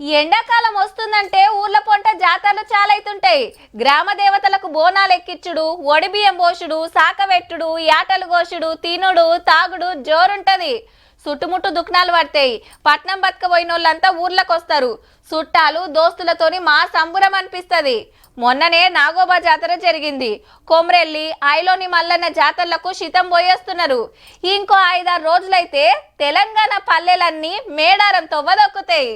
ఎండాకాలం వస్తుందంటే ఊర్ల పొంట జాతరలు చాలా అవుతుంటాయి గ్రామ దేవతలకు బోనాలు ఎక్కిచ్చుడు ఒడిబియ్యం పోసుడు సాకవెట్టుడు యాటలు కోసుడు తినుడు తాగుడు జోరుంటది. చుట్టుముట్టు దుఃఖాలు పడతాయి. పట్నం బతకపోయిన వాళ్ళంతా ఊర్లకు వస్తారు చుట్టాలు దోస్తులతోని మా సంబురం అనిపిస్తుంది. మొన్ననే నాగోబా జాతర జరిగింది. కొమ్రెల్లి ఐలోని మల్లన్న జాతరలకు శితం పోయేస్తున్నారు. ఇంకో ఐదారు రోజులైతే తెలంగాణ పల్లెలన్నీ మేడారం తొవ్వదొక్కుతాయి.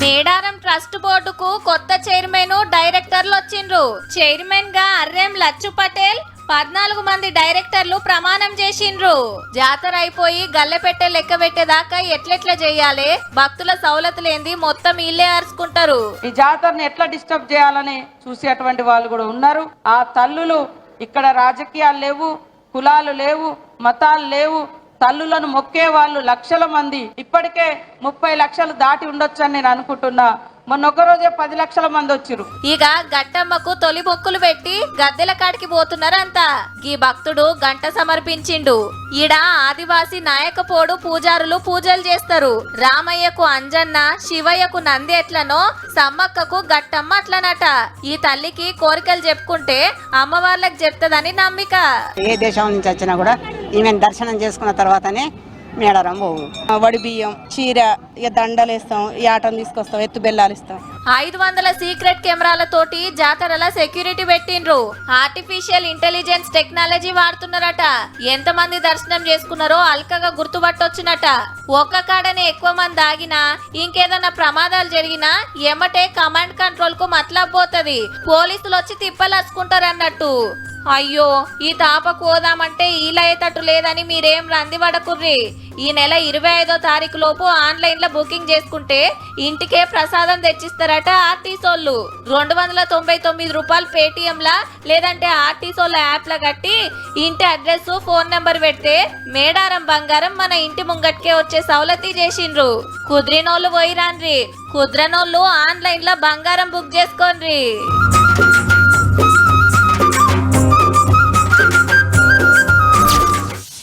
మేడారం ట్రస్ట్ బోర్డుకు కొత్త చైర్మన్ డైరెక్టర్లు వచ్చిండ్రు. చైర్మన్గా అర్రేం లచ్చు పటేల్ పద్నాలుగు మంది డైరెక్టర్లు ప్రమాణం చేసిండ్రు. జాతర అయిపోయి గల్లెపెట్టే లెక్క పెట్టేదాకా ఎట్లెట్లా చేయాలి? భక్తుల సౌలతులేంది మొత్తం ఇల్లే అరుచుకుంటారు. ఈ జాతరని ఎట్లా డిస్టర్బ్ చేయాలని చూసేటువంటి వాళ్ళు కూడా ఉన్నారు. ఆ తల్లులు ఇక్కడ రాజకీయాలు లేవు కులాలు లేవు మతాలు లేవు తల్లులను మొక్కే వాళ్ళు లక్షల మంది. ఇప్పటికే ముప్పై లక్షలు దాటి ఉండొచ్చు అని నేను అనుకుంటున్నా. మొన్న ఒక రోజే పది లక్షల మంది వచ్చిరు ఇక గట్టమ్మకు తొలి మొక్కులు పెట్టి గద్దెల కాడికి పోతున్నారంతా ఈ భక్తుడు గంట సమర్పించిండు. ఈడ ఆదివాసి నాయకపోడు పూజారులు పూజలు చేస్తారు. రామయ్యకు అంజన్న శివయ్యకు నంది ఎట్లనో సమ్మక్కకు గట్టమ్మ అట్లనట. ఈ తల్లికి కోరికలు చెప్పుకుంటే అమ్మవార్లకు చెప్తదని నమ్మిక. ఏ దేశం నుంచి వచ్చినా కూడా ఈమెను దర్శనం చేసుకున్న తర్వాతనే మేడారం పోవు. వడి బియ్యం చీర ఇక దండలు ఇస్తాం ఈ ఆటలు తీసుకొస్తాం ఎత్తు బెల్లాలు ఇస్తాం. ఐదు వందల సీక్రెట్ కెమెరాలతోటి జాతరల సెక్యూరిటీ పెట్టిండ్రు. ఆర్టిఫిషియల్ ఇంటెలిజెన్స్ టెక్నాలజీ వాడుతున్నారట. ఎంత మంది దర్శనం చేసుకున్నారో అల్కగా గుర్తుపట్టొచ్చినట. ఒక్క కాడనే ఎక్కువ మంది ఆగినా ఇంకేదన్నా ప్రమాదాలు జరిగినా ఎమ్మటే కమాండ్ కంట్రోల్కు మతలబ్ పోలీసులు వచ్చి తిప్పలసుకుంటారన్నట్టు అయ్యో ఈ తాపకు పోదామంటే ఈలయ్యేటట్టు లేదని మీరేం రంది పడకుర్రి ఈ నెల ఇరవై ఐదో తారీఖు లోపు ఆన్లైన్లో బుకింగ్ చేసుకుంటే ఇంటికే ప్రసాదం తెచ్చిస్తారట ఆర్టీసోళ్ళు. రెండు వందల తొంభై తొమ్మిది రూపాయలు పేటీఎంలా లేదంటే ఆర్టీసోళ్ళ యాప్లో కట్టి ఇంటి అడ్రస్ ఫోన్ నెంబర్ పెడితే మేడారం బంగారం మన ఇంటి ముంగట్కే వచ్చే సౌలతి చేసిండ్రు. కుదిరినోళ్ళు పోయిరాన్రి కుదిరనోళ్ళు ఆన్లైన్లో బంగారం బుక్ చేసుకోండి